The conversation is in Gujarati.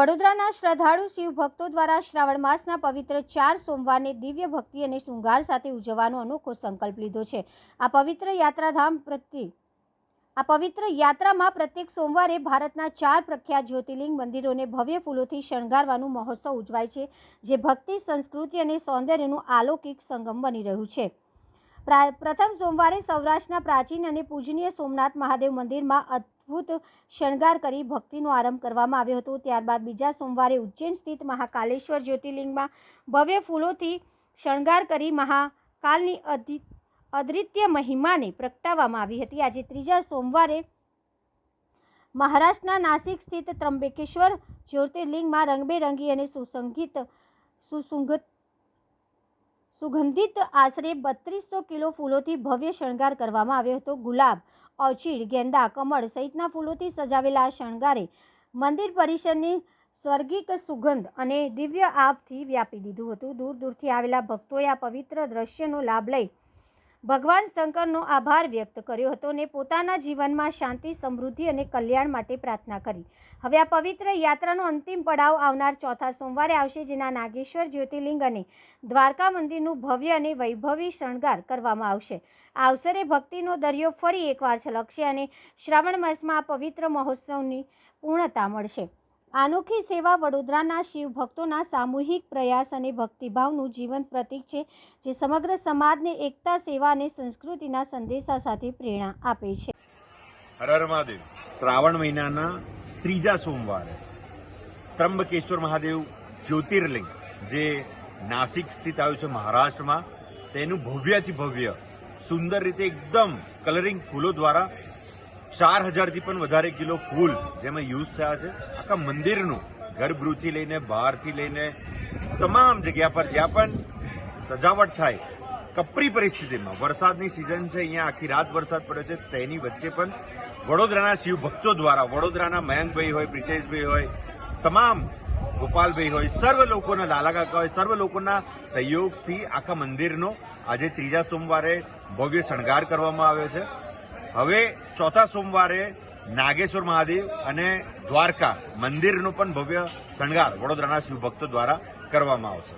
વડોદરાના શ્રદ્ધાળુ શિવ ભક્તો દ્વારા શ્રાવણ માસના પવિત્ર ચાર સોમવારને દિવ્ય ભક્તિ અને શૃંગાર સાથે ઉજવવાનો અનોખો સંકલ્પ લીધો છે. આ પવિત્ર યાત્રાધામ પ્રત્યે આ પવિત્ર યાત્રામાં પ્રત્યેક સોમવારે ભારતના ચાર પ્રખ્યાત જ્યોતિર્લિંગ મંદિરોને ભવ્ય ફૂલોથી શણગારવાનું મહોત્સવ ઉજવાય છે, જે ભક્તિ, સંસ્કૃતિ અને સૌંદર્યનું આલૌકિક સંગમ બની રહ્યું છે. પ્રા- પ્રથમ સોમવારે સૌરાષ્ટ્રના પ્રાચીન અને પૂજનીય સોમનાથ મહાદેવ મંદિરમાં અદ્ભુત શણગાર કરી ભક્તિનો આરંભ કરવામાં આવ્યો હતો. ત્યારબાદ બીજા સોમવારે ઉજ્જૈન સ્થિત મહાકાલેશ્વર જ્યોતિર્લિંગમાં ભવ્ય ફૂલોથી શણગાર કરી મહાકાલની અદ્વિતીય મહિમાને પ્રગટાવવામાં આવી હતી. આજે ત્રીજા સોમવારે મહારાષ્ટ્રના નાસિક સ્થિત ત્રંબકેશ્વર જ્યોતિર્લિંગમાં રંગબેરંગી અને સુસંગીત, સુસુંગત સુગંધિત આશરે બત્રીસો કિલો ફૂલોથી ભવ્ય શણગાર કરવામાં આવ્યો હતો. ગુલાબ ઓર્ચિડ ગેંદા, કમળ સહિતના ફૂલોથી સજાવેલા આ શણગારે મંદિર પરિસરની સ્વર્ગિક સુગંધ અને દિવ્ય આપથી વ્યાપી દીધું હતું. દૂર દૂરથી આવેલા ભક્તોએ આ પવિત્ર દ્રશ્યનો લાભ લઈ ભગવાન શંકરનો આભાર વ્યક્ત કર્યો હતો અને પોતાના જીવનમાં શાંતિ, સમૃદ્ધિ અને કલ્યાણ માટે પ્રાર્થના કરી. હવે આ પવિત્ર યાત્રાનો અંતિમ પડાવ આવનાર ચોથા સોમવારે આવશે, જેના નાગેશ્વર, જ્યોતિર્લિંગ અને દ્વારકા મંદિરનું ભવ્ય અને વૈભવી શણગાર કરવામાં આવશે. આ અવસરે ભક્તિનો દરિયો ફરી એકવાર છલકશે અને શ્રાવણ માસમાં આ પવિત્ર મહોત્સવની પૂર્ણતા મળશે. અનોખી સેવા વડોદરાના શિવ ભક્તોના સામૂહિક પ્રયાસ અને ભક્તિભાવનું જીવંત પ્રતીક છે, જે સમગ્ર સમાજને એકતા, સેવા અને સંસ્કૃતિના સંદેશા સાથે પ્રેરણા આપે છે. હર શ્રાવણ મહિનાના ત્રીજા સોમવારે ત્રંબકેશ્વર મહાદેવ જ્યોતિર્લિંગ, જે નાસિક સ્થિત આવ્યું છે મહારાષ્ટ્રમાં, તેનું ભવ્યથી ભવ્ય, સુંદર રીતે એકદમ કલરિંગ ફૂલો દ્વારા ચાર હજારથી પણ વધારે કિલો ફૂલ જેમાં યુઝ થયા છે. આખા મંદિરનું ગર્ભગૃહથી લઈને, બહારથી લઈને, તમામ જગ્યા પર જ્યાં પણ સજાવટ થાય, કપરી પરિસ્થિતિમાં, વરસાદની સિઝન છે, અહીંયા આખી રાત વરસાદ પડ્યો છે, તેની વચ્ચે પણ વડોદરાના શિવ ભક્તો દ્વારા, વડોદરાના મયંકભાઈ હોય, પ્રિતેશભાઈ હોય, તમામ ગોપાલભાઈ હોય, સર્વ લોકોના લાલા કાકા હોય, સર્વ લોકોના સહયોગથી આખા મંદિરનો આજે ત્રીજા સોમવારે ભવ્ય શણગાર કરવામાં આવ્યો છે. હવે ચોથા સોમવારે નાગેશ્વર મહાદેવ અને દ્વારકા મંદિરનો પણ ભવ્ય શણગાર વડોદરાના શિવભક્તો દ્વારા કરવામાં આવશે.